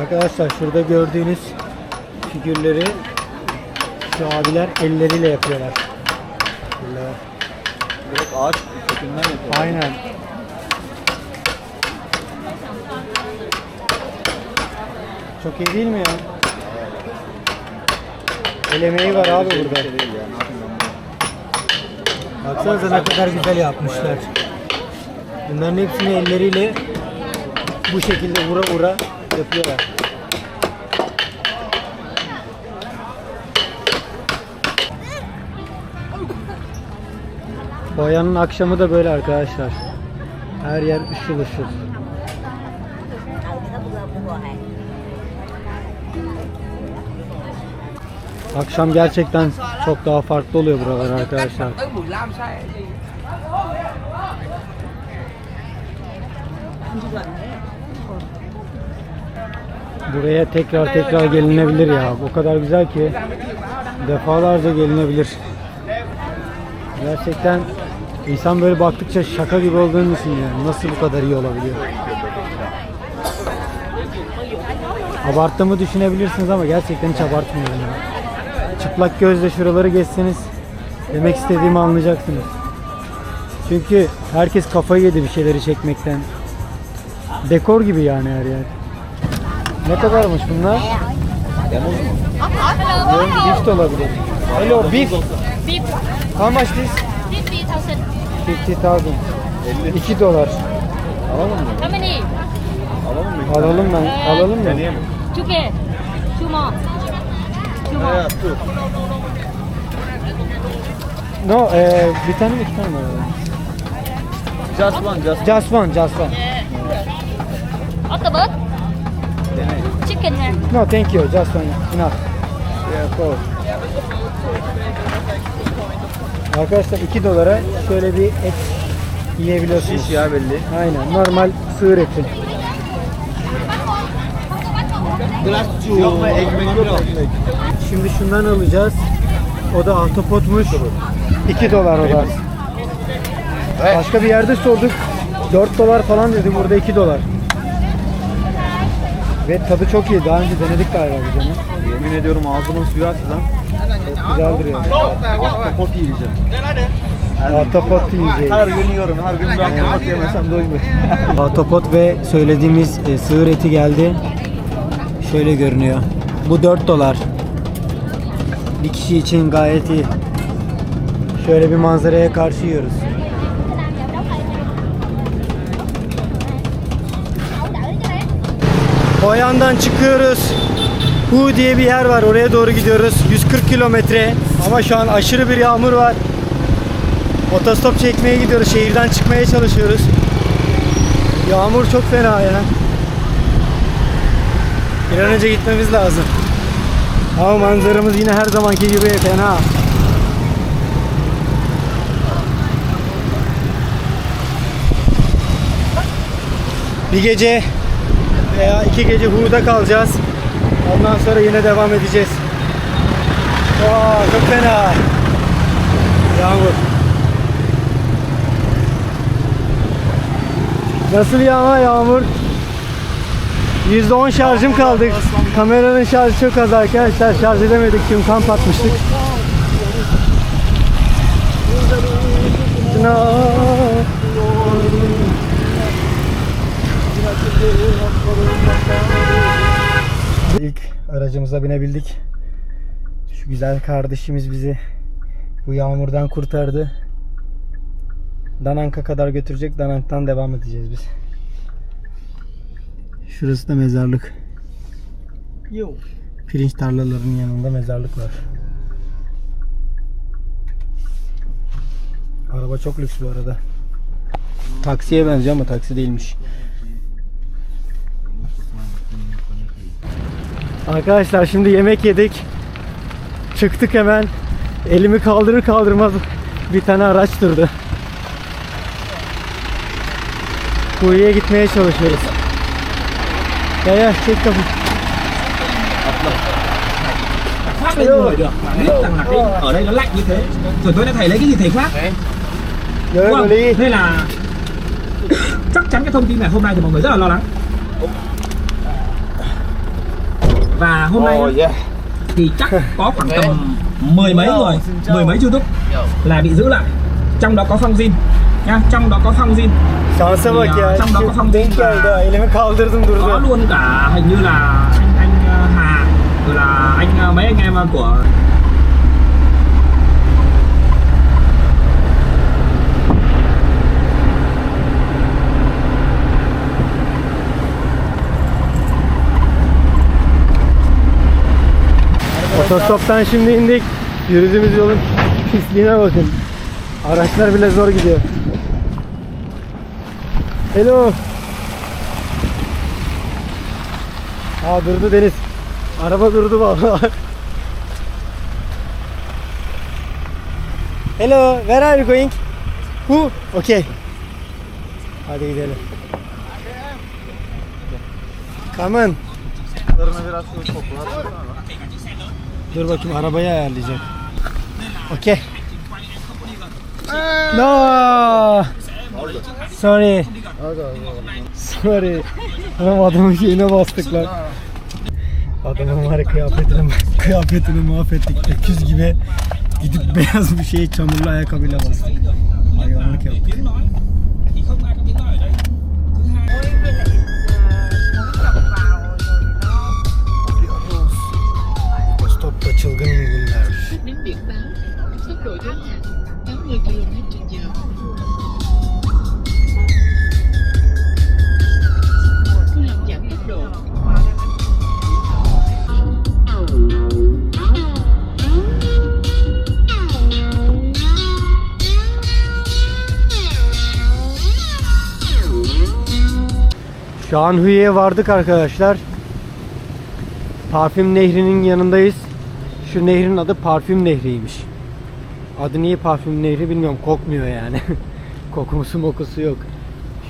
Arkadaşlar şurada gördüğünüz figürleri şu abiler elleriyle yapıyorlar. Böyle. Direkt ağaç kökünden yapıyor. Aynen. Çok iyi değil mi ya? El emeği var abi burada. şey bunu? Baksanıza ne kadar güzel yapmışlar. Bunların hepsini elleriyle bu şekilde vura vura yapıyorlar. Boyanın akşamı da böyle arkadaşlar. Her yer ışıl ışıl. Akşam gerçekten çok daha farklı oluyor buralar arkadaşlar. tới 15 xe gì Buraya tekrar tekrar gelinebilir ya. O kadar güzel ki defalarca gelinebilir. Gerçekten insan böyle baktıkça şaka gibi olduğunu düşünüyor. Nasıl bu kadar iyi olabiliyor? Abarttığımı düşünebilirsiniz ama gerçekten hiç abartmıyorum ya. Çıplak gözle şuraları geçseniz demek istediğimi anlayacaksınız. Çünkü herkes kafayı yedi bir şeyleri çekmekten. Dekor gibi yani her yer. Ne kadarmış bunlar? Diyorum beef de olabilir. Hello beef. Beef How much this? 50,000. 50,000. 2 dolar. Alalım mı? How many? Alalım mı? Alalım ben. Alalım mı? Deneyelim. Two get. Two more. Two. No, e, bir tane mi iki tane mi? Just one, just Just one, just one. Octopus. Chicken here. No, thank you. Just one. Enough. Yeah, cool. Arkadaşlar 2 dolara şöyle bir et yiyebiliyorsunuz. Şiş ya belli. Aynen. Normal sığır eti. Yok mu? Ekmek yok. Şimdi şundan alacağız. O da ahtapotmuş. 2 dolar o da. Başka bir yerde sorduk. 4 dolar falan dedi. Burada 2 dolar. Ve tadı çok iyi. Daha önce denedik galiba biz onu. Yemin ediyorum ağzımın suyu aktı lan. Çok güzel duruyor. Ahtapot yiyeceğim. Ahtapot yiyeceğiz. Her gün yiyorum. Her gün bir ahtapot yemesem doymuyor. Ahtapot ve söylediğimiz e, sığır eti geldi. Şöyle görünüyor. Bu 4 dolar. Bir kişi için gayet iyi. Şöyle bir manzaraya karşı yiyoruz. Boyan'dan çıkıyoruz. Hu diye bir yer var. Oraya doğru gidiyoruz. 140 kilometre. Ama şu an aşırı bir yağmur var. Otostop çekmeye gidiyoruz. Şehirden çıkmaya çalışıyoruz. Yağmur çok fena ya. Bir an önce gitmemiz lazım. Ama manzaramız yine her zamanki gibi fena. Bir gece veya iki gece Hu'da kalacağız. Ondan sonra yine devam edeceğiz. Aa, çok fena. Yağmur. Nasıl ya ama yağmur? %10 şarjım kaldı. Kameranın şarjı çok az arkadaşlar. Şarj edemedik çünkü kamp atmıştık. İlk aracımıza binebildik. Şu güzel kardeşimiz bizi bu yağmurdan kurtardı. Danank'a kadar götürecek. Danank'tan devam edeceğiz biz. Şurası da mezarlık. Pirinç tarlalarının yanında mezarlık var. Araba çok lüks bu arada. Taksiye benziyor ama taksi değilmiş. Arkadaşlar şimdi yemek yedik. Çıktık hemen. Elimi kaldırır kaldırmaz bir tane araç durdu. Kuyuya gitmeye çalışıyoruz. Ya ya çek kapı. là cái ở đây nó lạnh như thế rồi tôi đã thầy lấy cái gì thầy khác đi. nên là chắc chắn cái thông tin này hôm nay thì mọi người rất là lo lắng và hôm nay Oh yeah. thì chắc có khoảng tầm mười mấy người mười mấy youtube là bị giữ lại trong đó có phong Jin nha trong đó có phong Jin Şansa bak Thì, ya. à, trong đó có phong Jin geldi. ha. Elimi kaldırdım có durdu. luôn cả hình như là anh anh ờ, Hà rồi là anh ờ, mấy anh em của Otostoptan şimdi indik. Yürüdüğümüz yolun pisliğine bakın. Araçlar bile zor gidiyor. Hello. Aa durdu Deniz. Araba durdu vallahi. Hello, where are you going? Who? Okay. Hadi gidelim. Come on. Biraz. Dur bakayım arabayı ayarlayacak. Okey. No. Sorry. Sorry. Tamam adamın şeyine bastık lan. Adamın var ya kıyafetini, kıyafetini mahvettik. Öküz gibi gidip beyaz bir şeyi çamurlu ayakkabıyla bastık. Hayvanlık yaptık. Şu an Hüye'ye vardık arkadaşlar. Parfüm Nehri'nin yanındayız. Şu nehrin adı Parfüm Nehri'ymiş. Adı niye Parfüm Nehri bilmiyorum. Kokmuyor yani. Kokusu mokusu yok.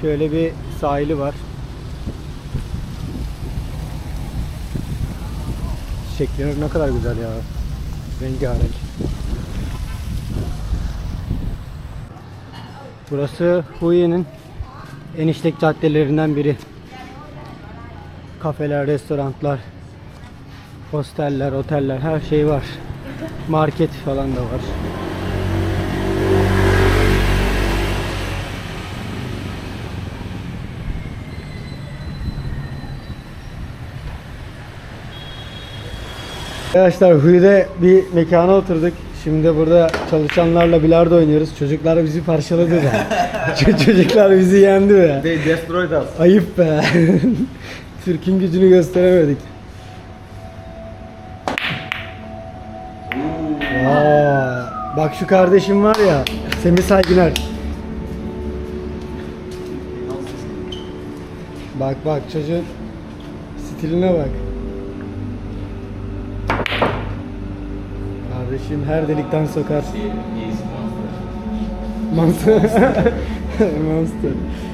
Şöyle bir sahili var. Çiçekleri ne kadar güzel ya. Rengarenk. Burası Huye'nin en işlek caddelerinden biri. Kafeler, restoranlar, hosteller, oteller her şey var. Market falan da var. Arkadaşlar Huyu'da bir mekana oturduk. Şimdi burada çalışanlarla bilardo oynuyoruz. Çocuklar bizi parçaladı da. Çocuklar bizi yendi be. They destroyed us. Ayıp be. Türk'ün gücünü gösteremedik. Aa, bak şu kardeşim var ya, Semih Saygıner. Bak bak çocuğun stiline bak. Kardeşim her delikten sokar. Monster. Monster.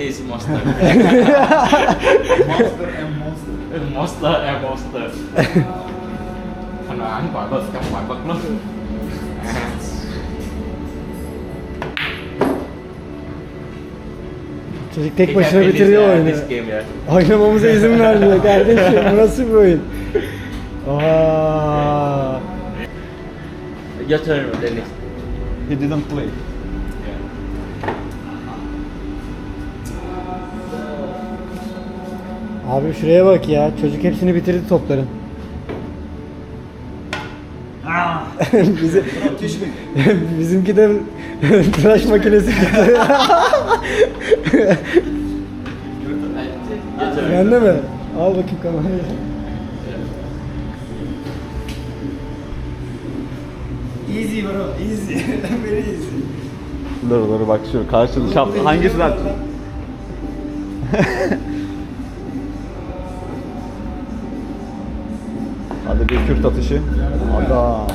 He's monster. monster and monster. Thằng nào anh quả vật trong quả luôn. Çocuk tek başına bitiriyor oyunu. This game, yeah. Oynamamıza izin vermiyor kardeşim. Bu nasıl bir oyun? Aa, Your turn, Dennis. He didn't play. Abi şuraya bak ya. Çocuk hepsini bitirdi topların. Bizi, bizimki de tıraş makinesi bitti. Bende mi? Al bakayım kamerayı. Easy bro, easy. Very easy. Dur dur bak şu karşılığı şap hangisi lan? bir Kürt atışı. Aga.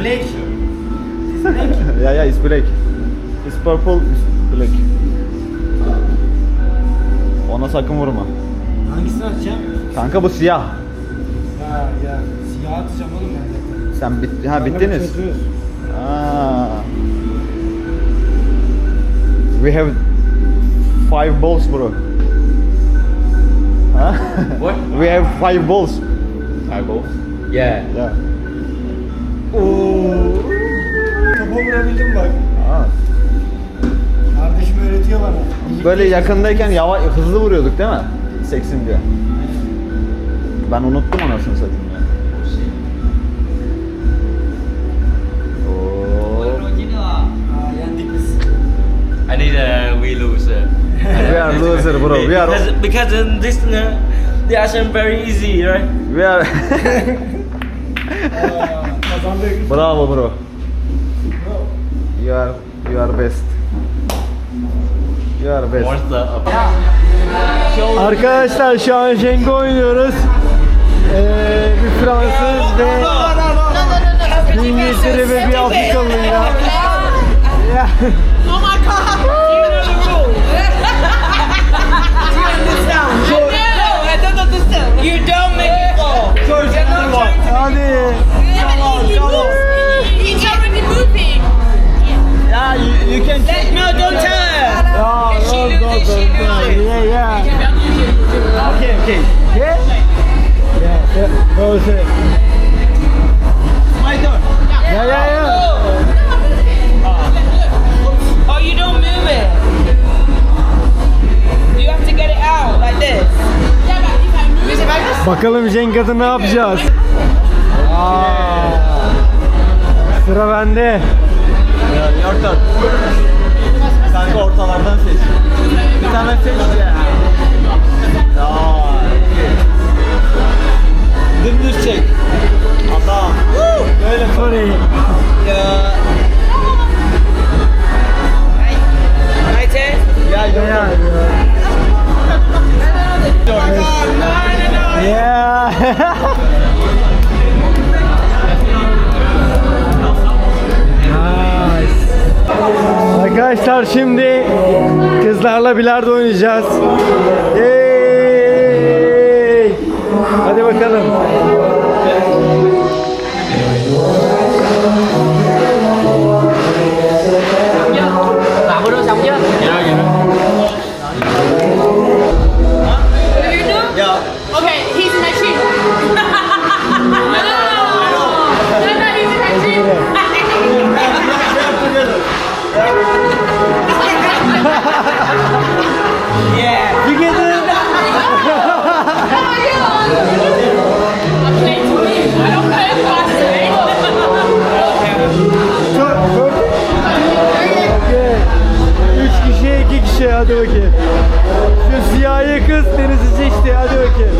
Black. ya ya it's black. It's purple, it's black. Ona sakın vurma. Hangisini atacağım? Kanka bu siyah. Ya ya siyah atacağım oğlum ben. Sen bit ha bittiniz. Aa. we have five balls, bro. Huh? What? we have five balls. Five balls? Yeah. Yeah. Topa vurabildim bak. Aa, Kardeşim öğretiyor bana. böyle yakındayken yavaş hızlı vuruyorduk değil mi? Seksin diye. Ben unuttum anasını satayım ya. Oo. Biz. I need a we lose. We are loser bro. We are because, because in this uh, the action very easy, right? we are kazandık. Bravo bro. You are you are best. You are best. Arkadaşlar şu an Jenga oynuyoruz. Ee, bir Fransız ve bir İngiltere ve bir Afrikalı ya. Yeah. Say. My turn. Yeah, yeah, yeah. Oh, you don't move it. You have to get it out like this. Yeah, but if I move it, if I just Bakalım Jenga'da ne yapacağız? Aa. Sıra bende. Yeah, your turn. Kanka ortalardan seç. Bir tane seç ya. Ya. Dümdüz çek. Adam. Böyle turn. Ya your Yeah. turn. Yeah. nice. Arkadaşlar şimdi kızlarla bilardo oynayacağız. Yay! Hadi bakalım. Hadi bakayım. Şu siyahi kız denizi seçti hadi bakayım.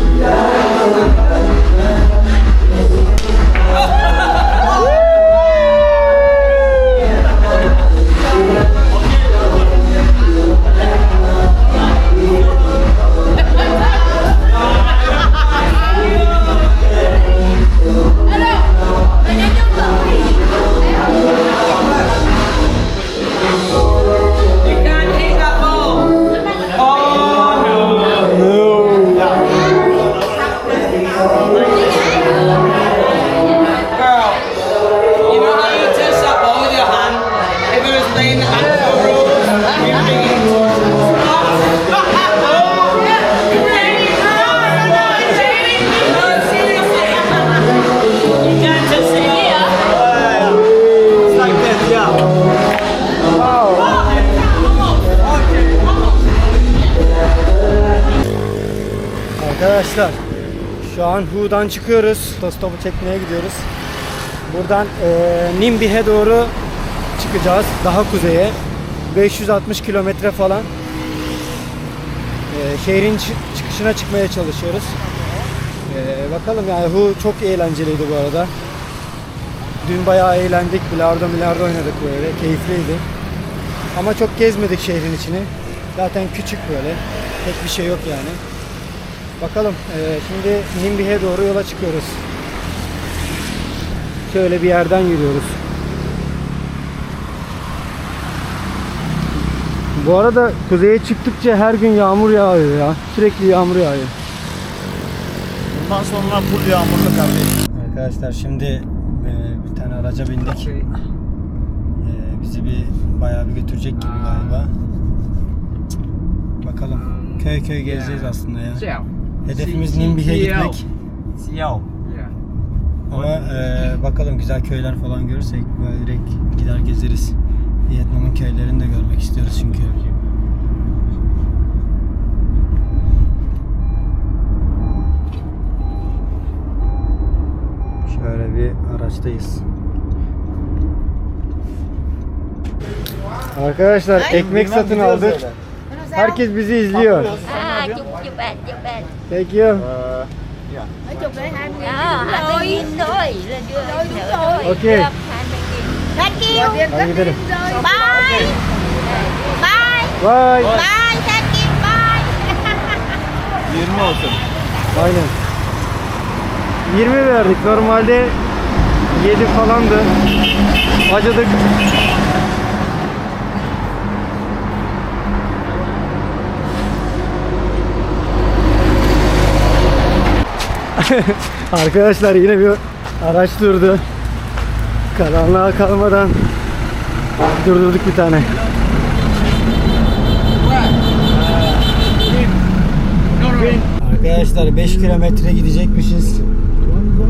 Şu an Hu'dan çıkıyoruz. Tostopu çekmeye gidiyoruz. Buradan eee Nimbihe doğru çıkacağız. Daha kuzeye. 560 kilometre falan. Eee, şehrin çı- çıkışına çıkmaya çalışıyoruz. Eee, bakalım yani Hu çok eğlenceliydi bu arada. Dün bayağı eğlendik. Bilardo milardo oynadık böyle. Keyifliydi. Ama çok gezmedik şehrin içini. Zaten küçük böyle. Pek bir şey yok yani. Bakalım eee, şimdi Nimbihe doğru yola çıkıyoruz. Şöyle bir yerden yürüyoruz. Bu arada kuzeye çıktıkça her gün yağmur yağıyor ya. Sürekli yağmur yağıyor. Bundan sonra full yağmurlu kardeşim. Arkadaşlar şimdi eee, bir tane araca bindik. Eee, bizi bir bayağı bir götürecek gibi galiba. Bakalım. Köy köy gezeceğiz aslında ya. Hedefimiz Nimbi'ye gitmek. Sẹo. Ama e, bakalım güzel köyler falan görürsek böyle direkt gider gezeriz. Vietnam'ın köylerini de görmek istiyoruz çünkü. Şöyle bir araçtayız. Arkadaşlar ekmek satın aldık. Herkes bizi izliyor. Chụp chụp ảnh chụp ảnh Thank you. Nói chụp đấy 20 Đó, 20 nghìn thôi là đưa 20 nghìn Thank you gidelim. Bye Bye Bye. Bye Thank you Bye 20 olsun. Aynen. 20 verdik. Normalde 7 falandı. Acıdık. Arkadaşlar yine bir araç durdu. Karanlığa kalmadan durdurduk bir tane. Arkadaşlar 5 kilometre gidecekmişiz.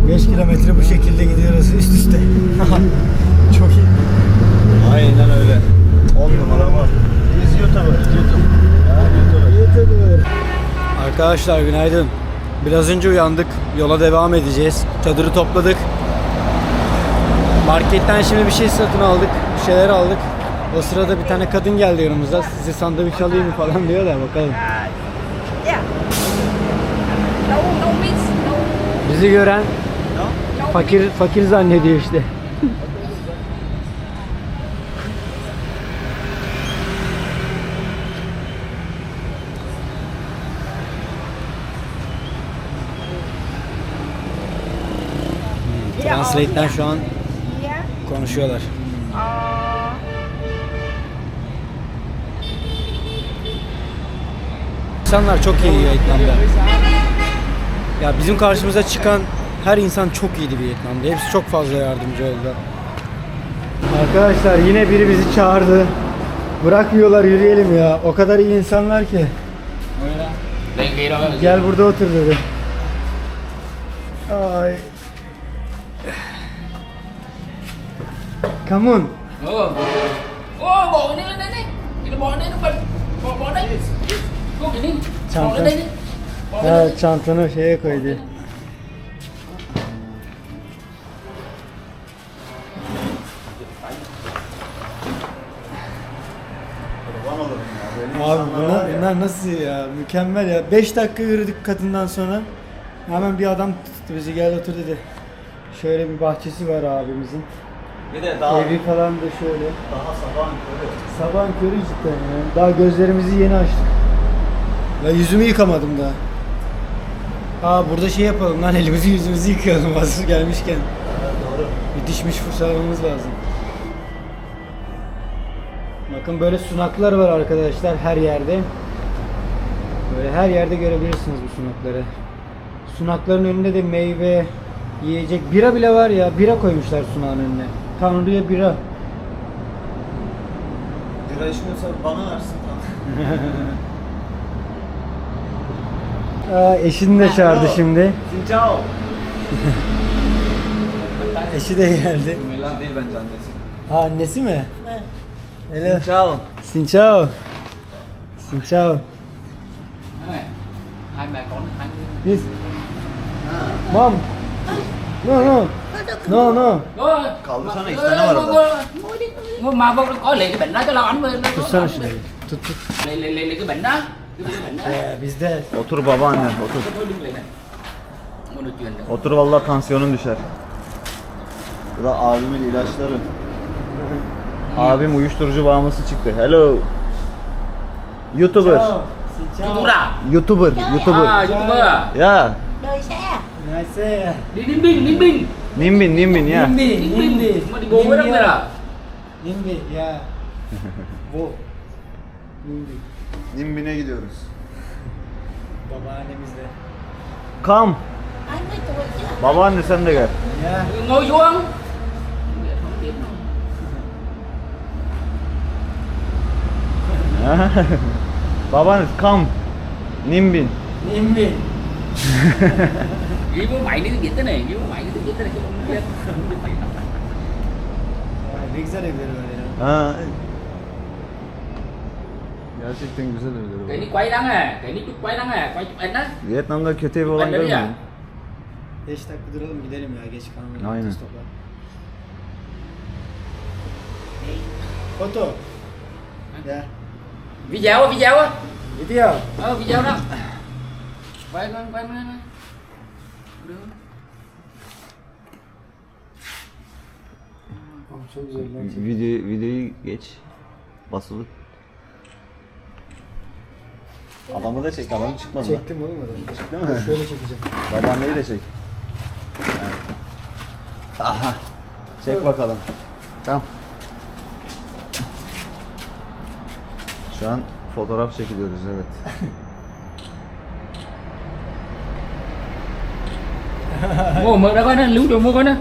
5 kilometre bu şekilde gidiyoruz üst üste. Çok iyi. Aynen öyle. 10 numara var. Biz YouTuber. YouTube. YouTuber. Arkadaşlar günaydın. Biraz önce uyandık. Yola devam edeceğiz. Çadırı topladık. Marketten şimdi bir şey satın aldık. Bir şeyler aldık. O sırada bir tane kadın geldi yanımıza. Size sandviç alayım mı falan diyor da bakalım. Bizi gören fakir fakir zannediyor işte. Translate'den şu an konuşuyorlar. İnsanlar çok iyi Vietnam'da. Ya bizim karşımıza çıkan her insan çok iyiydi Vietnam'da. Hepsi çok fazla yardımcı oldu. Arkadaşlar yine biri bizi çağırdı. Bırakmıyorlar yürüyelim ya. O kadar iyi insanlar ki. Gel burada otur dedi. Ay. Come on. Ô, ô bò đi lên đây. Cái bò đây nó bật. Bò bò đây. Cô cái đây đi. Bò lên đây. Ha, çantanı şeye koydu. Abi bunlar, bunlar nasıl ya? Mükemmel ya. 5 dakika yürüdük kadından sonra. Hemen bir adam tuttu bizi geldi otur dedi. Şöyle bir bahçesi var abimizin. Bir de daha, Evi falan da şöyle. daha sabahın körü. Sabahın körü cidden ya. Daha gözlerimizi yeni açtık. Ya yüzümü yıkamadım daha. Aa burada şey yapalım lan elimizi yüzümüzü yıkayalım hazır gelmişken. Doğru. Bir dişmiş fırçalamamız lazım. Bakın böyle sunaklar var arkadaşlar her yerde. Böyle her yerde görebilirsiniz bu sunakları. Sunakların önünde de meyve, yiyecek, bira bile var ya. Bira koymuşlar sunağın önüne. Tanrı'ya bira. Bira içmiyorsa bana versin. Aa, eşini de çağırdı şimdi. Xin chào. Eşi de geldi. Milan değil bence annesi. Ha annesi mi? Hello. Xin chào. Xin chào. Xin chào. Hai mẹ con. Mom. No no. No no. Kaldırsana iki tane var orada. Mà vâng có lấy cái bệnh đó cho lo với nó. Tutsana şurayı. Tut tut. Lấy lấy lấy cái bệnh đó. Ee, bizde Otur babaanne otur. Otur vallahi tansiyonun düşer. Bu da abimin ilaçları. Abim uyuşturucu bağımlısı çıktı. Hello. YouTuber. Chú ra. YouTuber. YouTuber. À, YouTuber à? Ya. Đời xe Nice. Đi Ninh Bình, Ninh Bình. Nimbin, Nimbin ya. Nimbi. Nimbi. Bố với đâu à? Nimbi ya. Bu. Nimbi. Nimbin'e gidiyoruz. Babaannemizde. Kam. 20 tuổi chưa Babaanne sen de gel. Ya. Ngồi xuống. Babanız come. Nimbin. Nimbi. Này, thế này, chứ không biết. Không biết mày. Ne güzel evleri var ya. Ha. Gerçekten güzel evleri Cái var. đi quay đăng à, cái đi chụp quay đăng à, quay chụp ảnh á. Vietnam'da kötü evi olan de bir görmedim. 5 dakika duralım gidelim ya geç kalmayalım. Aynen. Foto. Ya. Video á, video á. Video. Ờ, video đó. Quay quay quay quay. quay. Được. Çok güzel lan. Video, videoyu geç. Basılı. Adamı da çek, adam çıkmadı. Çektim oğlum adamı. Çıktı mı? Şöyle çekeceğim. Babaanneyi de çek. Aha. Çek bakalım. Tamam. Şu an fotoğraf çekiliyoruz evet. Mua mở ra coi nó, lưu đồ mua coi nó.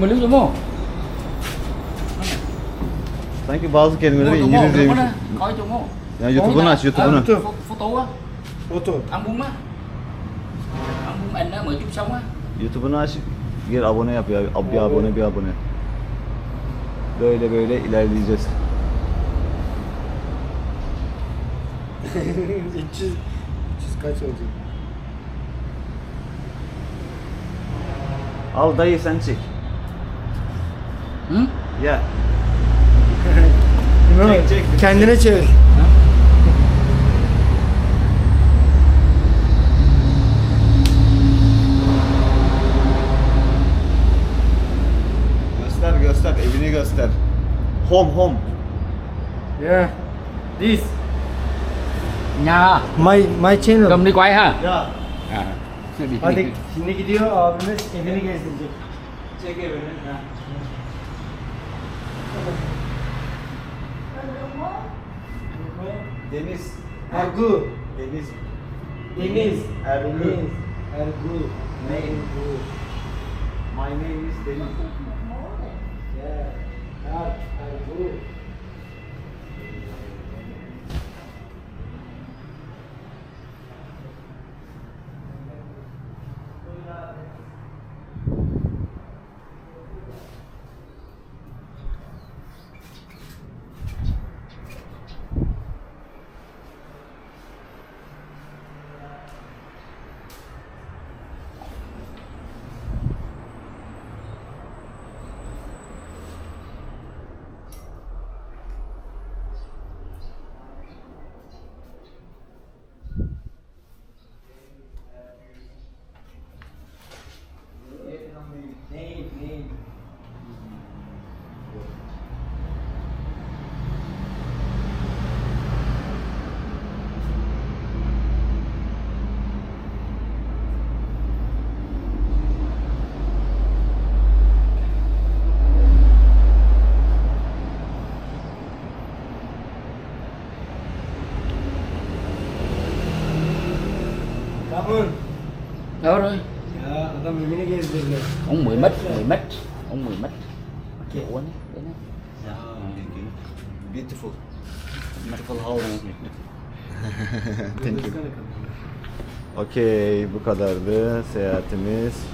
Mà lưu đồ mua. Sanki bazı kelimeleri đồ mua, İngilizce đồ nè. Mua. Ya YouTube'unu aç, YouTube'unu. Photo á, Foto. album á. Album ảnh á, mở á. YouTube'unu aç. Gir abone yap ya. Ab- Bir abone bir abone. Böyle böyle ilerleyeceğiz. 300 300 kaç olacak? Al dayı sen çek. Hı? Ya. Çek, çek. Kendine çevir. Göster göster evini göster. Home home. Yeah. This. Nhà. My my channel. Cầm đi quay ha. Ya. À. Hadi şimdi gidiyor abimiz evini gezdirecek. Çek evini. Ha. Deniz. Ergu. Deniz. Deniz. Ergu. Deniz. Ergu. Name. Ergu. My name is Deniz. Yeah. Er- Ergu. Name, name. Come on. Đâu rồi? Ya adam evini gezdirdi. Ông 10 mét, 10 mét. Ông 10 mét. Kiểu anh đấy nó. Beautiful. Beautiful house. Thank you. Okey bu kadardı seyahatimiz.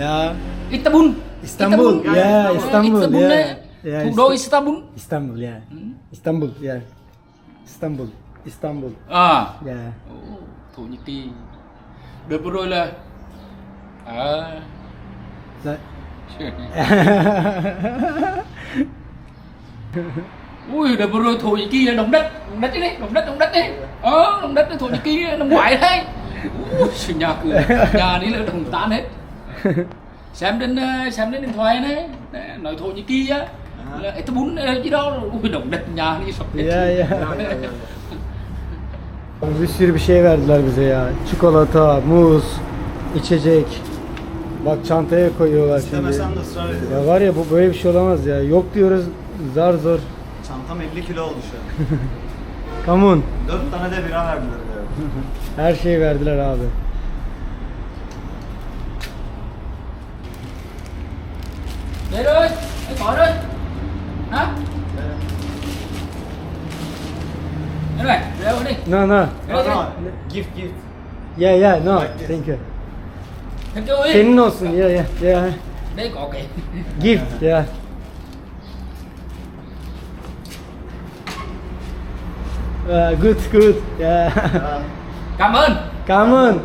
Ya Istanbul. İstanbul. Ya İstanbul. Istanbul Ya. đấy. Ya Thủ đô Istanbul. İstanbul ya. İstanbul ya. İstanbul. İstanbul. À. Ya. Thổ Nhĩ Kỳ. Đợt vừa rồi là à Za- Ui, đợt vừa rồi Thổ Nhĩ Kỳ là động đất, động đất đấy, động đất, động đất đấy. Ờ, động đất Thổ Nhĩ Kỳ năm ngoái đấy. Ui, nhà cửa, nhà đi là đồng tan hết. Xem ờ, xem trên điện thoại đấy, đấy, nói Thổ Nhĩ Kỳ á. Là Istanbul hay gì đó, ui động đất nhà đi sập hết. Ya, ya. Bir sürü bir şey verdiler bize ya. Çikolata, muz, içecek. Bak çantaya koyuyorlar şimdi. de ısrar ediyorum. Ya var ya bu böyle bir şey olamaz ya. Yok diyoruz zar zor. Çantam 50 kilo oldu şu an. Come on. 4 tane de bira verdiler ya. Her şeyi verdiler abi. Khỏi rồi. Hả? Cái này, đeo đi. No no. Đeo đi. Gift gift. Yeah yeah no. Thank you. Chưa đi. Senin olsun. Yeah yeah yeah. Có cái. Gift yeah. Uh, good good. Yeah. Cảm ơn. Cảm ơn.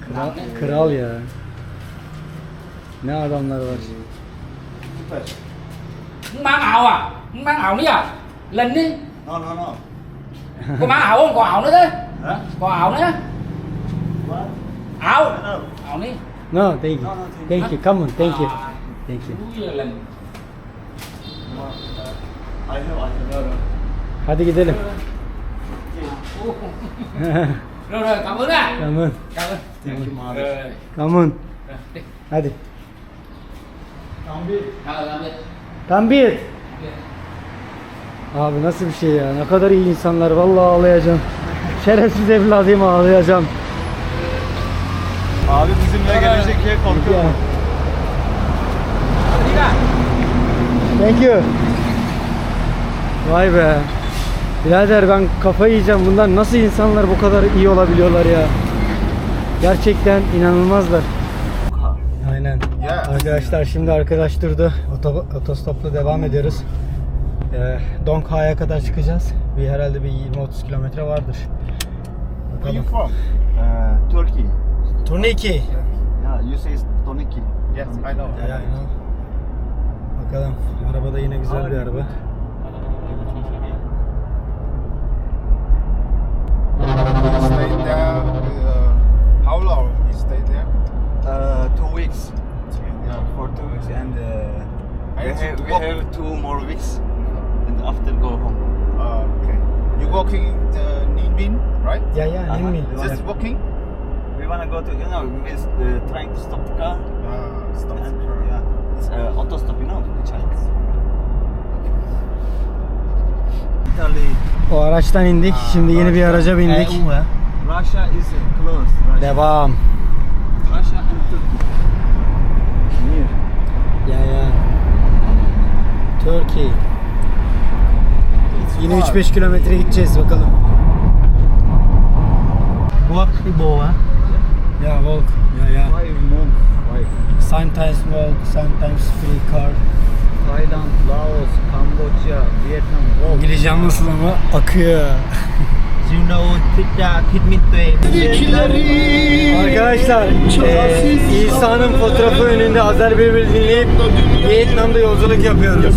Kral, kral ya. Ne adamlar var. Muốn mang ảo à? Muốn mang ảo đi à? Lần đi. No no no. Có mang ảo không? Có ảo nữa thế. Hả? Có ảo nữa. What? Ảo. No. Ảo đi. No, thank you. Thank you. Come on, thank you. À, Thank you. Lần. I have I have. Hadi gidelim. Rồi rồi, cảm ơn ạ. Come on. Cảm ơn. Thank you Mavi. Rồi, rồi, Come on. rồi, đi. Hadi. Cảm ơn. Tambit. Abi nasıl bir şey ya? Ne kadar iyi insanlar. Vallahi ağlayacağım. Şerefsiz evladıyım ağlayacağım. Abi bizimle gelecek diye korkuyorum. Đi ra. Thank you. Vay be. Birader ben kafayı yiyeceğim. Bunlar nasıl insanlar bu kadar iyi olabiliyorlar ya? Gerçekten inanılmazlar. Aynen. Ya. Arkadaşlar şimdi arkadaş durdu. Oto, otostopla devam ediyoruz. Ee, Dongha'ya kadar çıkacağız. Bir herhalde bir 20-30 kilometre vardır. Where you from? Uh, Turkey. Turniki. Yeah, you say Toniki. Yes, I know. Ya, aynen. Bakalım. Araba da yine güzel bir araba. Stayed there. Uh, how long you stayed there? Uh, two weeks. Yeah, for two weeks, and uh, we, have, we have two more weeks, and after go home. Uh, okay. You walking the Ninbin, right? Ya ya Uh-huh. Nimmi. Just walking? We wanna go to, you know, we're uh, trying to stop the car. Uh, stop. And, yeah, it's uh, auto stop, you know, the Chinese. Italy. O araçtan indik. Şimdi yeni bir araca bindik. EU, eh? Russia is closed. Russia, Devam. Russia and Turkey. Near. Ya ya. Turkey. Yine 3-5 kilometre gideceğiz bakalım. Walk Ibo, eh? Ya walk. Ya ya. Five months. Sometimes walk, sometimes free car. Thailand, Laos, Cambodia, Vietnam. Walk. İngilizcem nasıl ama akıyor. You know, Tita, Kitmitwe. Arkadaşlar eee İsa'nın fotoğrafı önünde Azer Bülbül dinleyip Vietnam'da yolculuk yapıyoruz.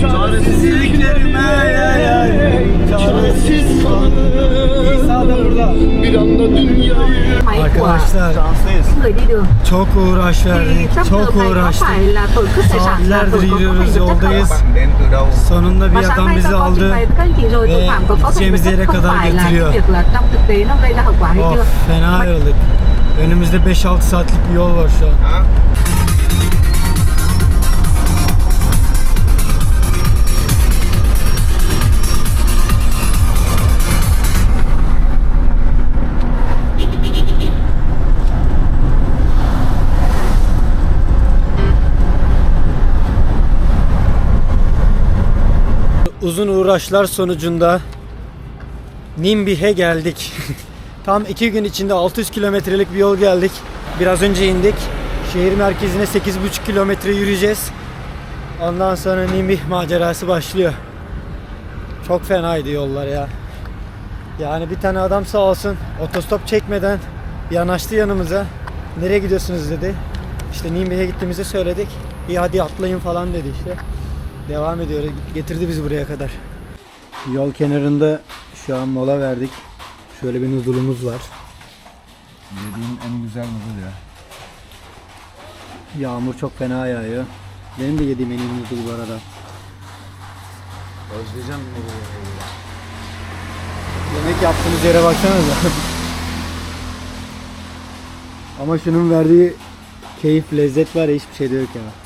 Çaresizliklerime Çaresiz İsa da burada. Arkadaşlar Şanslıyız. Người đi đường çok uğraş thì verdik, çok uğraştık. Saatlerdir yürüyoruz, yoldayız. Sonunda bir adam bizi aldı. ve gideceğimiz yere không kadar phải là getiriyor. cái việc là trong thực tế nó gây ra hậu quả hay Of fena ayrıldık. Önümüzde 5-6 saatlik bir yol var şu an. Uzun uğraşlar sonucunda Nimbih'e geldik. Tam iki gün içinde 600 kilometrelik bir yol geldik. Biraz önce indik. Şehir merkezine 8,5 kilometre yürüyeceğiz. Ondan sonra Nimbih macerası başlıyor. Çok fenaydı yollar ya. Yani bir tane adam sağ olsun otostop çekmeden yanaştı yanımıza. Nereye gidiyorsunuz dedi. İşte Nimbih'e gittiğimizi söyledik. İyi hadi atlayın falan dedi işte. Devam ediyor. Getirdi bizi buraya kadar. Yol kenarında şu an mola verdik. Şöyle bir nuzulumuz var. Yediğim en güzel noodle ya. Yağmur çok fena yağıyor. Benim de yediğim en iyi nuzul bu arada. Özleyeceğim noodle'ı. Yemek yaptığımız yere baksanıza. Ama şunun verdiği keyif, lezzet var ya hiçbir şeyde yok ya.